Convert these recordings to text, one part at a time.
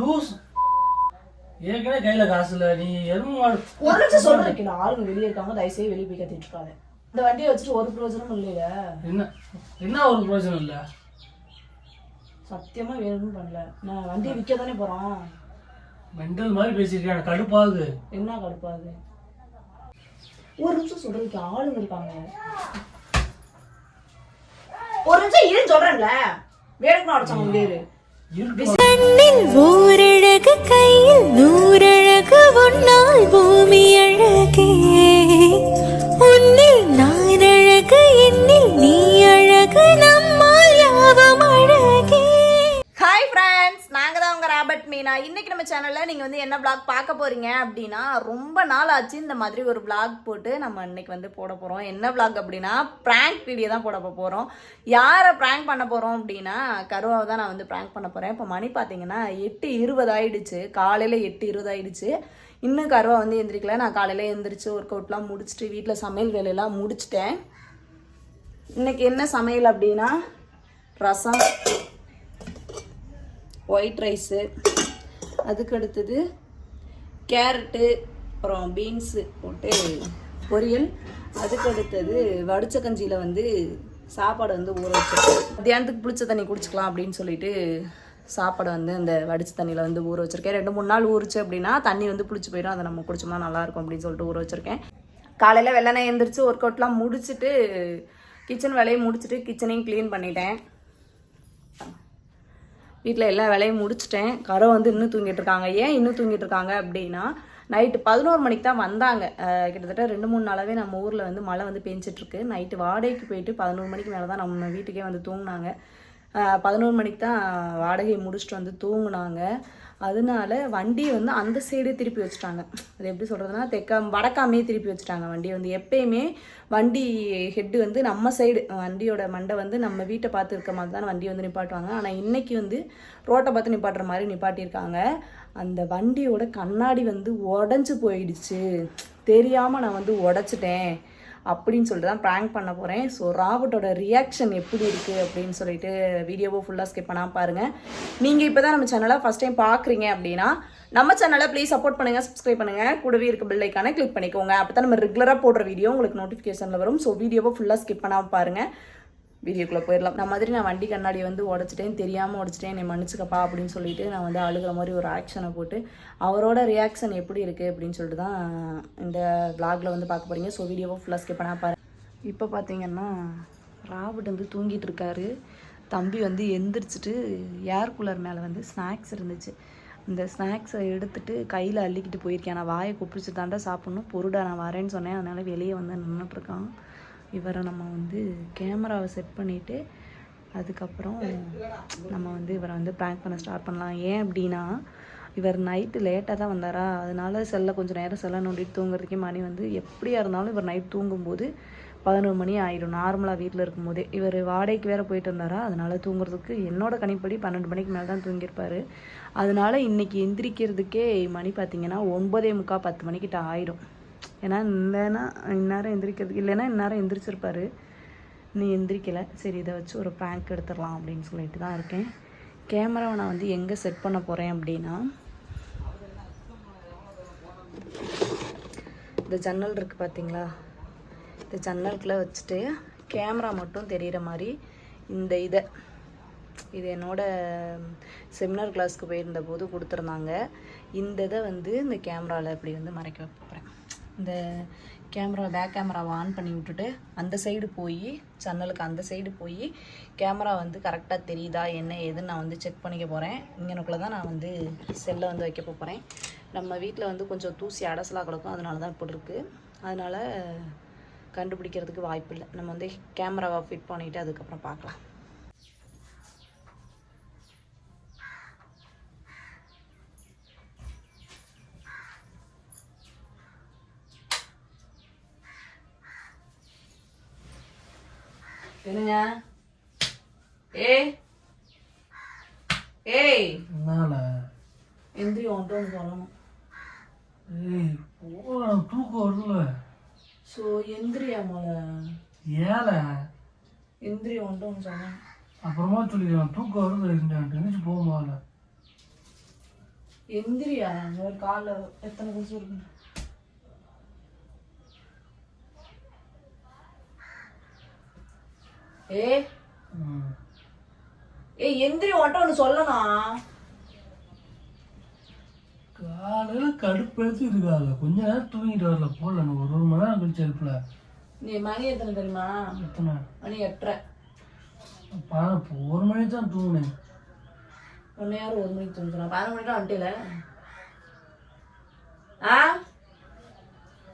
Loose ஏற்கனவே கையில காசு இல்ல நீ எதுவும் ஒரு நிமிஷம் சொல்றேன் ஆளுங்க வெளியே இருக்காங்க தயவுசெய்து வெளியே போய் கத்திட்டு இருக்காங்க இந்த வண்டியை வச்சுட்டு ஒரு பிரயோஜனமும் இல்லையில. என்ன? என்ன ஒரு பிரயோஜனம் இல்ல? சத்தியமா வேணும்னு பண்ணல. நான் வண்டியை விற்க தானே போறோம். மெண்டல் மாதிரி பேசியிருக்கேன் எனக்கு கடுப்பாகுது. என்ன கடுப்பாது ஒரு நிமிஷம் சொல்றதுக்கு ஆளுங்க இருக்காங்க. ஒரு நிமிஷம் இருன்னு சொல்றேன்ல. வேணுக்கு அடிச்சாங்க முடியாது இருக்கு கண்ணில் ஓரழகு கையில் நூறழகு உன்னால் பட் மீனா இன்னைக்கு நம்ம சேனலில் நீங்கள் வந்து என்ன பிளாக் பார்க்க போகிறீங்க அப்படின்னா ரொம்ப நாள் ஆச்சு இந்த மாதிரி ஒரு பிளாக் போட்டு நம்ம இன்னைக்கு வந்து போட போகிறோம் என்ன பிளாக் அப்படின்னா ப்ராங்க் வீடியோ தான் போட போகிறோம் யாரை ப்ராங்க் பண்ண போகிறோம் அப்படின்னா கருவாவை தான் நான் வந்து ப்ராங்க் பண்ண போகிறேன் இப்போ மணி பார்த்தீங்கன்னா எட்டு இருபது ஆயிடுச்சு. காலையில் எட்டு இருபது ஆயிடுச்சு. இன்னும் கருவா வந்து எந்திரிக்கல. நான் காலையில் எந்திரிச்சு ஒர்க் அவுட்லாம் முடிச்சுட்டு வீட்டில் சமையல் வேலையெல்லாம் முடிச்சிட்டேன். இன்னைக்கு என்ன சமையல் அப்படின்னா ரசம். ஒயிட் ரைஸு அதுக்கு அடுத்தது கேரட்டு அப்புறம் பீன்ஸு போட்டு பொரியல். அதுக்கு அடுத்தது வடிச்ச கஞ்சியில் வந்து சாப்பாடு வந்து ஊற வச்சிருக்கேன். மத்தியானத்துக்கு பிடிச்ச தண்ணி குடிச்சிக்கலாம் அப்படின்னு சொல்லிட்டு சாப்பாடு வந்து அந்த வடிச்ச தண்ணியில் வந்து ஊற வச்சுருக்கேன். ரெண்டு மூணு நாள் ஊறிச்சு அப்படின்னா தண்ணி வந்து பிடிச்சி போயிடும். அதை நம்ம குடிச்சோம்னா நல்லாயிருக்கும் அப்படின்னு சொல்லிட்டு ஊற வச்சுருக்கேன். காலையில் வெள்ளனை எழுந்திரிச்சு ஒர்க் அவுட்லாம் முடிச்சுட்டு கிச்சன் வேலையை முடிச்சுட்டு கிச்சனையும் க்ளீன் பண்ணிட்டேன். வீட்டில் எல்லா வேலையும் முடிச்சிட்டேன். கரை வந்து இன்னும் தூங்கிட்டு இருக்காங்க. ஏன் இன்னும் தூங்கிட்டு இருக்காங்க அப்படின்னா நைட்டு பதினோரு மணிக்கு தான் வந்தாங்க. கிட்டத்தட்ட ரெண்டு மூணு நாளாகவே நம்ம ஊரில் வந்து மழை வந்து பெஞ்சிட்ருக்கு நைட்டு வாடகைக்கு போயிட்டு பதினோரு மணிக்கு மேலே தான் நம்ம வீட்டுக்கே வந்து தூங்கினாங்க. பதினோரு மணிக்கு தான் வாடகையை முடிச்சுட்டு வந்து தூங்கினாங்க. அதனால வண்டியை வந்து அந்த சைடே திருப்பி வச்சுட்டாங்க. அது எப்படி சொல்கிறதுனா தெற்கா வடக்காமே திருப்பி வச்சுட்டாங்க வண்டியை வந்து. எப்பயுமே வண்டி ஹெட்டு வந்து நம்ம சைடு வண்டியோட மண்டை வந்து நம்ம வீட்டை பார்த்து இருக்க மாதிரி தான் வண்டி வந்து நிப்பாட்டுவாங்க. ஆனால் இன்றைக்கி வந்து ரோட்டை பார்த்து நிப்பாட்டுற மாதிரி நிப்பாட்டியிருக்காங்க. அந்த வண்டியோட கண்ணாடி வந்து உடஞ்சி போயிடுச்சு. தெரியாமல் நான் வந்து உடச்சிட்டேன். அப்படின்னு சொல்லிட்டு தான் ப்ராங்க் பண்ண போகிறேன் ஸோ ராபர்ட்டோட ரியாக்ஷன் எப்படி இருக்குது அப்படின்னு சொல்லிட்டு வீடியோவை ஃபுல்லாக ஸ்கிப் பண்ணாமல் பாருங்கள் நீங்கள் இப்போ தான் நம்ம சேனலை ஃபஸ்ட் டைம் பார்க்குறீங்க அப்படின்னா நம்ம சேனலை ப்ளீஸ் சப்போர்ட் பண்ணுங்கள் சப்ஸ்கிரைப் பண்ணுங்கள் கூடவே இருக்க பில்லைக்கான கிளிக் பண்ணிக்கோங்க. அப்போ தான் நம்ம ரெகுலராக போடுற வீடியோ உங்களுக்கு நோட்டிஃபிகேஷனில் வரும். ஸோ வீடியோவை ஃபுல்லாக ஸ்கிப் பண்ணாமல் பாருங்கள் வீடியோக்குள்ளே போயிடலாம் நான் மாதிரி நான் வண்டி கண்ணாடி வந்து உடச்சிட்டேன். தெரியாமல் உடச்சிட்டேன். என்னை மன்னிச்சுக்கப்பா அப்படின்னு சொல்லிட்டு நான் வந்து அழுகிற மாதிரி ஒரு ஆக்ஷனை போட்டு அவரோட ரியாக்ஷன் எப்படி இருக்குது அப்படின்னு சொல்லிட்டு தான் இந்த விளாகில் வந்து பார்க்க போகிறீங்க ஸோ வீடியோவை ஃபுல்லாக ஸ்கிப் பண்ணா பாரு இப்போ பார்த்தீங்கன்னா ராபர்ட் வந்து தூங்கிட்டு இருக்காரு. தம்பி வந்து எந்திரிச்சிட்டு ஏர் கூலர் மேலே வந்து ஸ்நாக்ஸ் இருந்துச்சு. இந்த ஸ்நாக்ஸை எடுத்துட்டு கையில் அள்ளிக்கிட்டு போயிருக்கேன். நான் வாயை கொப்பிடிச்சு தாண்டா சாப்பிட்ணும். பொருடா நான் வரேன்னு சொன்னேன். அதனால் வெளியே வந்து நின்றுட்டுருக்கான் இவரை நம்ம வந்து கேமராவை செட் பண்ணிவிட்டு அதுக்கப்புறம் நம்ம வந்து இவரை வந்து ப்ராங்க் பண்ண ஸ்டார்ட் பண்ணலாம். ஏன் அப்படின்னா இவர் நைட்டு லேட்டாக தான் வந்தாரா? அதனால செல்லை கொஞ்சம் நேரம் செல்லை நோண்டிட்டு தூங்குறதுக்கே மணி வந்து எப்படியா இருந்தாலும் இவர் நைட் தூங்கும்போது பதினோரு மணி ஆயிடும் நார்மலாக வீட்டில் இருக்கும்போதே. இவர் வாடகைக்கு வேறு போயிட்டு வந்தாரா? அதனால தூங்குறதுக்கு என்னோட கணிப்படி பன்னெண்டு மணிக்கு மேலே தான் தூங்கியிருப்பார். அதனால இன்னைக்கு எந்திரிக்கிறதுக்கே மணி பார்த்தீங்கன்னா ஒன்பதே முக்கால் பத்து மணிக்கிட்ட ஆயிடும் ஏன்னா இல்லைன்னா இந்நேரம் எந்திரிக்கிறதுக்கு இல்லைன்னா இந்நேரம் எந்திரிச்சிருப்பாரு. நீ எந்திரிக்கலை. சரி இதை வச்சு ஒரு ப்ராங்க் எடுத்துடலாம் அப்படின்னு சொல்லிட்டு தான் இருக்கேன். கேமராவை நான் வந்து எங்கே செட் பண்ண போகிறேன் அப்படின்னா இந்த ஜன்னல் இருக்குது பார்த்தீங்களா இந்த ஜன்னலுக்குள்ளே வச்சுட்டு கேமரா மட்டும் தெரிகிற மாதிரி இந்த இதை இது என்னோடய செமினார் கிளாஸ்க்கு போயிருந்த போது கொடுத்துருந்தாங்க. இந்த இதை வந்து இந்த கேமராவில் இப்படி வந்து மறைக்க போகிறேன் இந்த கேமரா பேக் கேமராவை ஆன் பண்ணி விட்டுட்டு அந்த சைடு போய் ஜன்னலுக்கு அந்த சைடு போய் கேமரா வந்து கரெக்டாக தெரியுதா என்ன ஏதுன்னு நான் வந்து செக் பண்ணிக்க போகிறேன் இங்கனக்குள்ளே தான் நான் வந்து செல்லை வந்து வைக்க போகிறேன் நம்ம வீட்டில் வந்து கொஞ்சம் தூசி அடசலாக கிடக்கும் அதனால தான் இப்படி இருக்குது அதனால் கண்டுபிடிக்கிறதுக்கு வாய்ப்பு இல்லை. நம்ம வந்து கேமராவை ஃபிட் பண்ணிவிட்டு அதுக்கப்புறம் பார்க்கலாம். என்னங்க? ஏய். ஏய். என்னால? எந்திரி ஒன்று சொல்லணும். ஏய் தூக்கம் வரல ஸோ எந்திரியா மொழ ஏல? எந்திரி ஒன்று ஒன்று சொல்லணும். அப்புறமா சொல்லிடுவேன் தூக்கம் வருது எந்திரிச்சு போகும்போது எந்திரியா? ஒரு காலில் எத்தனை கொசு இருக்கு ஏ. ஏ எந்திரி ஒன்ட்ட ஒன்று சொல்லணும் காலையில கடுப்பேத்து இருக்காங்க. கொஞ்ச நேரம் தூங்கிட்டு வரல. போல ஒரு ஒரு மணி நேரம் கழிச்சு எழுப்பல. நீ மணி எத்தனை தெரியுமா? எத்தனை? மணி எட்டரை. ஒரு மணி தான் தூங்கினேன். ஒன்னே யாரும் ஒரு மணிக்கு தூங்குறா? பதினொரு மணிக்கு வந்துட்டேல? ஆ?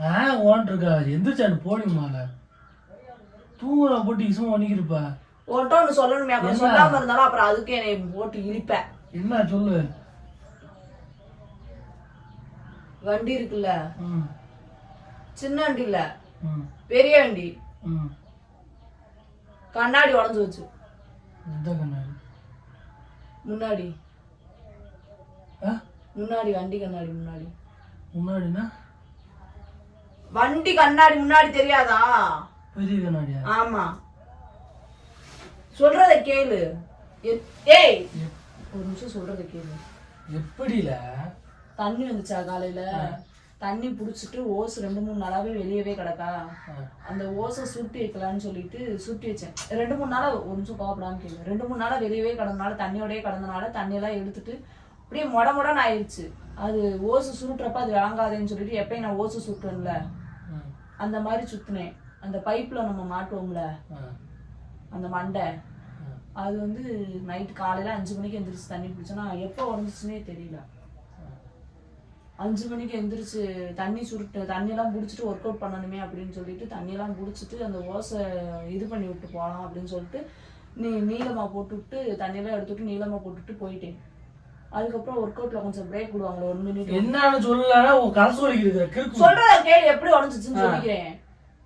ஆ ஓன்ட்டு இருக்கா. எந்திரிச்சாண்டு போடுங்கம்மால தூங்குறா போட்டு இசுமா பண்ணிக்கிருப்பா உன்ட்ட ஒன்று சொல்லணுமே அப்புறம் சொல்லாம இருந்தாலும் அப்புறம் அதுக்கு என்னை போட்டு இழிப்பேன் என்ன சொல்லு? வண்டி இருக்குல்ல? சின்ன வண்டி இல்ல. பெரிய வண்டி. கண்ணாடி உடஞ்சு வச்சு முன்னாடி. முன்னாடி வண்டி கண்ணாடி முன்னாடி. முன்னாடினா? வண்டி கண்ணாடி முன்னாடி தெரியாதா? பெரிய கண்ணாடியா ஆமா. சொல்றத கேளு. ஏய்! ஒரு நிமிஷம் சொல்றத கேளு. எப்படில தண்ணி வந்துச்சா காலையில? தண்ணி புடிச்சிட்டு ஓஸ் ரெண்டு மூணு நாளாவே வெளியவே கிடக்கா. அந்த ஓஸை சுருட்டி வைக்கலான்னு சொல்லிட்டு சுருட்டி வச்சேன். ரெண்டு மூணு நாளா ஒரு நிமிஷம் கோவப்படாம கேளு. ரெண்டு மூணு நாளா வெளியவே கிடந்தனால தண்ணியோடயே கிடந்தனால தண்ணியெல்லாம் எடுத்துட்டு அப்படியே மொட மொடன்னு ஆயிடுச்சு அது ஓசு சுருட்டுறப்ப அது விளங்காதேன்னு சொல்லிட்டு எப்பயும் நான் ஓசு சுட்டுறேன்ல. அந்த மாதிரி சுத்துனேன். அந்த பைப்ல நம்ம மாட்டுவோம்ல. அந்த மண்டை. அது வந்து நைட் காலையில அஞ்சு மணிக்கு எந்திரிச்சு தண்ணி பிடிச்சேன்னா எப்போ உடஞ்சிச்சுனே தெரியல. அஞ்சு மணிக்கு எந்திரிச்சு தண்ணி சுருட்டு தண்ணியெல்லாம் பிடிச்சிட்டு ஒர்க் அவுட் பண்ணணுமே அப்படின்னு சொல்லிட்டு தண்ணியெல்லாம் பிடிச்சிட்டு அந்த ஓசை இது பண்ணி விட்டு போகலாம் அப்படின்னு சொல்லிட்டு நீ நீளமா போட்டுவிட்டு தண்ணியெல்லாம் எடுத்துட்டு நீளமா போட்டுட்டு போயிட்டேன். அதுக்கப்புறம் ஒர்க் அவுட்ல கொஞ்சம் பிரேக் விடுவாங்களே ஒன் மினிட் என்னன்னு சொல்லலன்னா உன் கரசு வலிக்கு இருக்கிற கிறுக்கு சொல்றத கேள்வி எப்படி உடஞ்சிச்சுன்னு சொல்லிக்கிறேன்.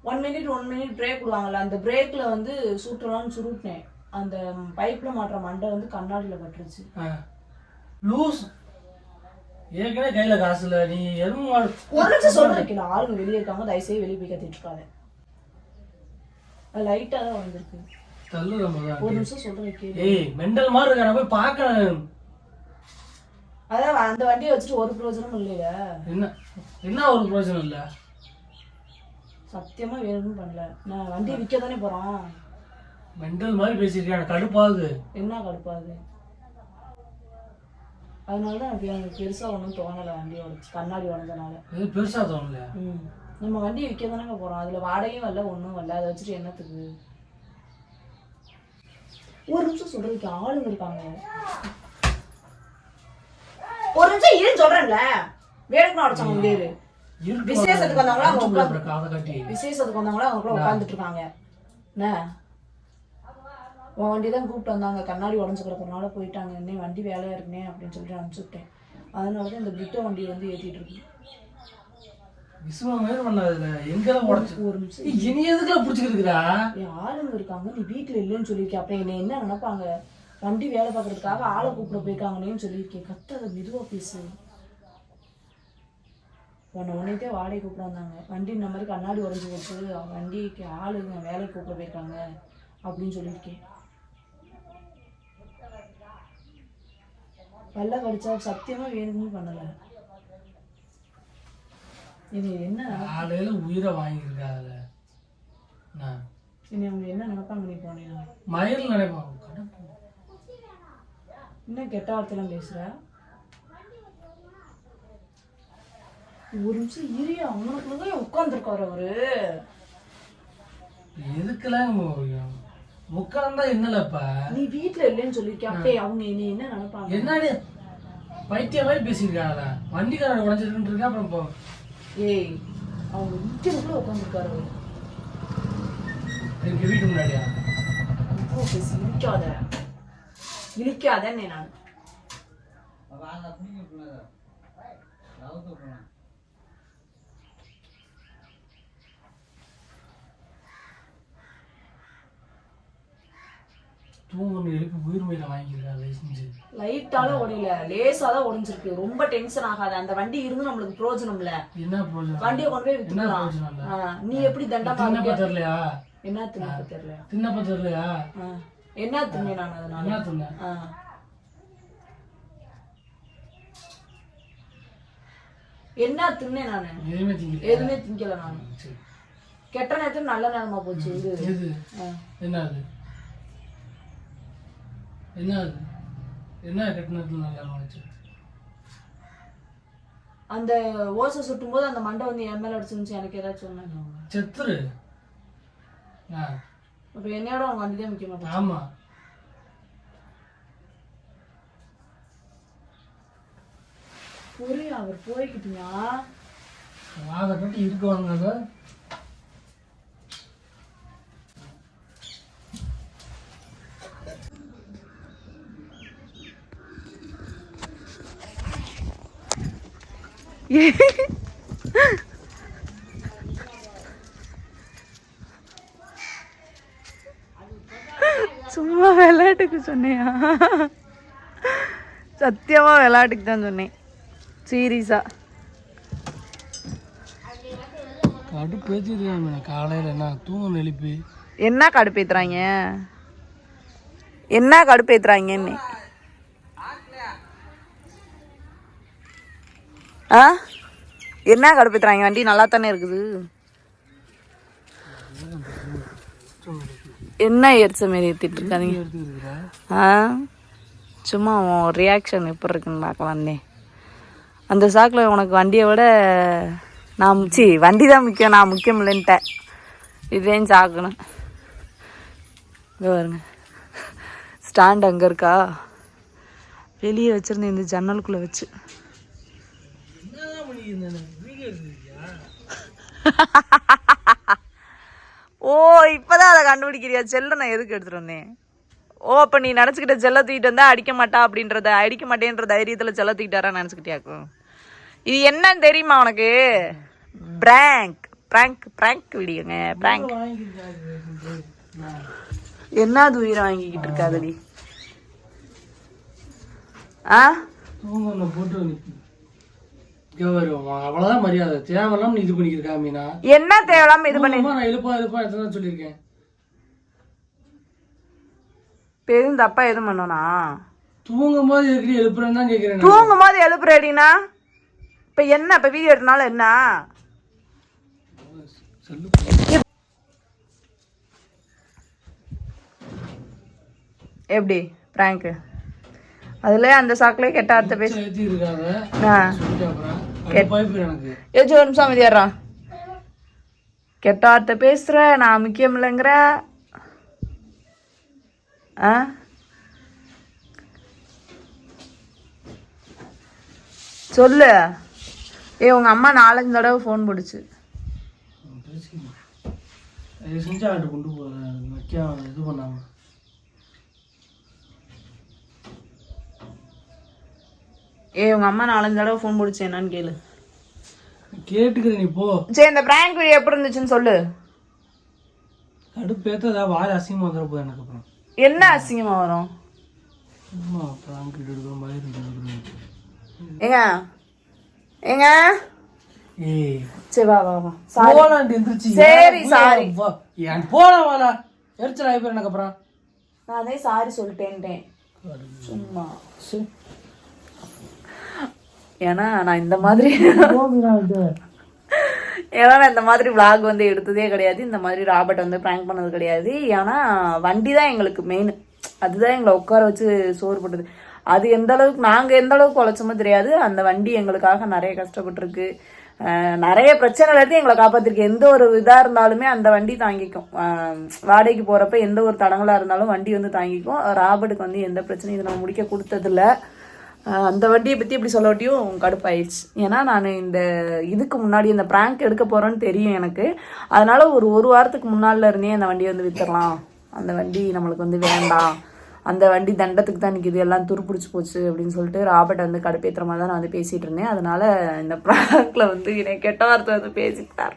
One minute one minute break விடுவாங்கல்ல அந்த பிரேக்ல வந்து சுட்டுறான்னு சுருட்டினேன். அந்த பைப்ல மாட்டுற மண்டை வந்து கண்ணாடியில பட்டுருச்சு. லூஸ் ஏற்கனவே கையில காசு இல்ல நீ எதுவும் ஒரு நிமிஷம் சொல்றேன் கீழே ஆளுங்க வெளியே இருக்காங்க தயவுசெய்து வெளியே போய் கத்திட்டு இருக்காத. அது லைட்டா தான் வந்திருக்கு. ஒரு நிமிஷம் ஏய் மெண்டல் மாதிரி இருக்கா? நான் போய் பார்க்கணும் அதான் அந்த வண்டியை வச்சுட்டு ஒரு பிரயோஜனமும் இல்லையா என்ன? என்ன ஒரு பிரயோஜனம் இல்ல? சத்தியமா வேணும்னு பண்ணல. நான் வண்டியை விற்க தானே போறோம். மெண்டல் மாதிரி பேசியிருக்கேன் கடுப்பாகுது என்ன கடுப்பாது அதனால தான் எனக்கு எனக்கு பெருசா ஒன்றும் தோணலை வண்டி உடச்சு கண்ணாடி உடஞ்சனால. இது பெருசா தோணலையா ம். நம்ம வண்டியை விற்க தானேங்க போறோம். அதுல வாடகையும் வரல ஒன்றும் வரல அதை வச்சுட்டு என்னத்துக்கு? ஒரு நிமிஷம் சொல்றதுக்கு ஆளுங்க இருக்காங்க. ஒரு நிமிஷம் இருன்னு சொல்றேன்ல. வேணுக்கு உடச்சாங்க வேறு இருக்கு விசேஷத்துக்கு வந்தவங்களா அவங்க விசேஷத்துக்கு வந்தவங்களா அவங்க உட்காந்துட்டு இருக்காங்க என்ன? உன் வண்டி தான் கூப்பிட்டு வந்தாங்க. கண்ணாடி உடஞ்சு கிடக்கிறனால போயிட்டாங்க. இன்னும் வண்டி வேலையா இருக்குனே அப்படின்னு சொல்லிட்டு அனுப்பிச்சு விட்டேன். அதனால தான் இந்த கிட்ட வண்டி வந்து ஏத்திட்டு இருக்கு. விசுவா மாதிரி பண்ணாதுல எங்கெல்லாம் உடச்சு? ஒரு நிமிஷம். இனி எதுக்குலாம் பிடிச்சிருக்குறா என் ஆளுங்க இருக்காங்க. நீ வீட்டுல இல்லைன்னு சொல்லியிருக்கேன் அப்புறம் என்ன என்ன நினைப்பாங்க? வண்டி வேலை பார்க்கறதுக்காக ஆளை கூப்பிட போயிருக்காங்கன்னு சொல்லியிருக்கேன் கத்தாத மெதுவா பேசு. உன்னை உன்னைத்தே வாடகை கூப்பிட வந்தாங்க. வண்டி இந்த மாதிரி கண்ணாடி உடஞ்சி போச்சு. வண்டிக்கு ஆளுங்க வேலைக்கு கூப்பிட போயிருக்காங்க அப்படின்னு சொல்லியிருக்கேன் வெள்ளை கடிச்சா சத்தியமா வேணும்னு பண்ணல. இது என்ன காலையில உயிரை வாங்கியிருக்காதுல இனி அவங்க என்ன நினைப்பாங்க நீ போனீங்கன்னா மயில் நினைப்பான் கடப்பு. என்ன கெட்ட வார்த்தைலாம் பேசுற? ஒரு நிமிஷம் இரியா அவனுக்குள்ள உட்காந்துருக்காரு அவரு. எதுக்கெல்லாம் உட்கார்ந்தா என்னலப்ப? நீ வீட்டுல இல்லைன்னு சொல்லிருக்க அப்பே அவங்க இனி என்ன நினைப்பாங்க? என்னடி? பைத்திய மாதிரி பேசியிருக்காங்களா வண்டிக்காரன் உடஞ்சிருக்குன்னு இருக்கா? அப்புறம் இப்போ ஏய் அவங்க வீட்டுக்குள்ள உட்காந்துருக்காரு அவரு. எங்க வீட்டு முன்னாடியா? பேசி இழிக்காத. இழிக்காதன்னே நான். தூங்கணும் எழுப்பி உயிர் மயில வாங்கியிருக்கா லைசன்ஸ் லைட்டால உடையல லேசா தான் உடைஞ்சிருக்கு. ரொம்ப டென்ஷன் ஆகாத அந்த வண்டி இருந்து நம்மளுக்கு பிரயோஜனம் இல்ல என்ன பிரயோஜனம் வண்டியை கொண்டு போய் என்ன வித்துக்கலாம் நீ எப்படி தண்டமா தின்னப்ப? தெரியலையா என்ன தின்னு தெரியல தின்னப்ப தெரியலையா. என்ன தின்னேன் நான் அதனால? என்ன தின்ன. என்ன தின்னேன் நானு? எதுவுமே திங்கல. எதுவுமே திங்கல நானு. கெட்ட நேரத்துல நல்ல நேரமா போச்சு இது ஆ. என்ன என்ன கட்டினத்துல நல்லா வந்துச்சு அந்த ஓசை சுட்டும் போது அந்த மண்டை வந்து என் மேல அடிச்சிருந்துச்சு. எனக்கு ஏதாச்சும் சொன்னாங்க செத்துரு. ஆ. அப்ப என்னையோட அவங்க வண்டி தான் முக்கிய மாட்டேன் ஆமா. புரியும் அவர் போய்கிட்டீங்க அதை கட்டி இருக்குவாங்க அதை. சும்மா விளையாட்டுக்கு சொன்னியா? சத்தியமா விளையாட்டுக்கு தான் சொன்னேன். சீரியஸா. கடுப்பு பேசிருக்காங்க காலையில் என்ன? தூங்க எழுப்பி. என்ன கடுப்பேத்துறாங்க என்ன கடுப்பேத்துறாங்கன்னு ஆ? என்ன கடுப்பேத்துறாங்க? வண்டி நல்லா தானே இருக்குது? என்ன எரிச்ச மாரி ஏற்றிட்டு இருக்காதீங்க? ஆ? சும்மா உன் ரியாக்ஷன் எப்படி இருக்குன்னு பார்க்கலான்னே அந்த சாக்கில் உனக்கு வண்டியை விட நான் சி வண்டி தான் முக்கியம் நான் முக்கியம் இல்லைன்ட்டேன். இதேன்னு சாக்கணும் இங்கே பாருங்க. ஸ்டாண்ட் அங்கே இருக்கா? வெளியே வச்சுருந்தேன் இந்த ஜன்னலுக்குள்ளே வச்சு. ஓ இப்போதான் அதை கண்டுபிடிக்கிறியா? செல்ல நான் எதுக்கு எடுத்துகிட்டு வந்தேன்? ஓ அப்போ நீ நினச்சிக்கிட்ட செல்ல தூக்கிட்டு வந்தா அடிக்க மாட்டா அப்படின்றத அடிக்க மாட்டேன்ற தைரியத்தில் செல்ல தூக்கிட்டாரா நினச்சிக்கிட்டியாக்கும் இது என்னன்னு தெரியுமா உனக்கு? பிராங்க் பிராங்க் பிராங்க் விடியுங்க பிராங்க் வாங்கியிருக்காங்க நான் என்ன உயிரை வாங்கிக்கிட்டு இருக்காதடி? ஆ? அவ்வளோதான் மரியாதை. தேவையில்லாம இது பண்ணிக்கிறக்கா மீனா. என்ன தேவையில்லாம இது பண்ணி நான் எழுப்பா எழுப்பா எத்தனை சொல்லியிருக்கேன். எதுவும் தப்பா எதுவும் பண்ணனா? தூங்கும் போது எதுக்கு எழுப்புறேன்னு தான் கேட்குறேன். தூங்கும் போது எழுப்புறேடினா? இப்போ என்ன? இப்போ வீடியோ எடுத்தனால என்ன? எப்படி? பிராங்க் அதுல அந்த சாக்குலேயே கெட்ட அர்த்த பேசி. ஏச்சு ஒரு நிமிஷம் அமைதியாடுறா கெட்ட வார்த்தை பேசுற நான் முக்கியம் இல்லைங்கிற. ஆ? சொல்லு. ஏ உங்க அம்மா நாலஞ்சு தடவை ஃபோன் போடுச்சு செஞ்சு கொண்டு போ வைக்க இது பண்ணாம. ஏ உங்க அம்மா நாலஞ்சு தடவை ஃபோன் போடுச்சு என்னன்னு கேளு. கேட்டுக்கிற நீ போ. சரி இந்த பிராங்க் வீடியோ எப்படி இருந்துச்சுன்னு சொல்லு. கடுப்பேத்த ஏதாவது வாய் அசிங்கமாக வந்துட போகுது எனக்கு அப்புறம். என்ன அசிங்கமா வரும்? சும்மா ப்ராங்க் எடுக்கிற மாதிரி எடுக்கிறேன் ஏங்க? ஏங்க? ஏய். சரி வா வா வா. சாரி போலான்ட்டு எந்திரிச்சு சரி, sorry. என் போலாம் வாடா. எரிச்சல் ஆகி எனக்கு அப்புறம். நான் அதே சாரி சொல்லிட்டேன்ட்டேன். சும்மா. சு. ஏன்னா நான் இந்த மாதிரி ஏன்னா நான் இந்த மாதிரி விளாக் வந்து எடுத்ததே கிடையாது. இந்த மாதிரி ராபர்ட் வந்து ப்ராங்க் பண்ணது கிடையாது. ஏன்னா வண்டி தான் எங்களுக்கு மெயின் அதுதான் எங்களை உட்கார வச்சு சோறு போட்டது. அது எந்த அளவுக்கு நாங்கள் எந்த அளவுக்கு உழைச்சோமோ தெரியாது. அந்த வண்டி எங்களுக்காக நிறைய கஷ்டப்பட்டிருக்கு. நிறைய பிரச்சனை எல்லாத்தையும் எங்களை காப்பாத்திருக்கு. எந்த ஒரு இதாக இருந்தாலுமே அந்த வண்டி தாங்கிக்கும். வாடகைக்கு போகிறப்ப எந்த ஒரு தடங்களாக இருந்தாலும் வண்டி வந்து தாங்கிக்கும். ராபர்ட்டுக்கு வந்து எந்த பிரச்சனையும் இது நம்ம முடிக்க கொடுத்ததில்ல. அந்த வண்டியை பற்றி இப்படி சொல்லட்டியும் கடுப்பாயிடுச்சு ஏன்னா நான் இந்த இதுக்கு முன்னாடி இந்த ப்ராங்க் எடுக்க போகிறேன்னு தெரியும் எனக்கு. அதனால் ஒரு ஒரு வாரத்துக்கு முன்னால் இருந்தே அந்த வண்டியை வந்து வித்துடலாம் அந்த வண்டி நம்மளுக்கு வந்து வேண்டாம். அந்த வண்டி தண்டத்துக்கு தான் நிற்கிது எல்லாம் துருப்பிடிச்சு போச்சு அப்படின்னு சொல்லிட்டு ராபர்ட் வந்து கடுப்பேற்றுற மாதிரி தான் நான் வந்து பேசிகிட்டு இருந்தேன். அதனால் இந்த ப்ராங்க்கில் வந்து என்னை கெட்ட வார்த்தை வந்து பேசிக்கிட்டார்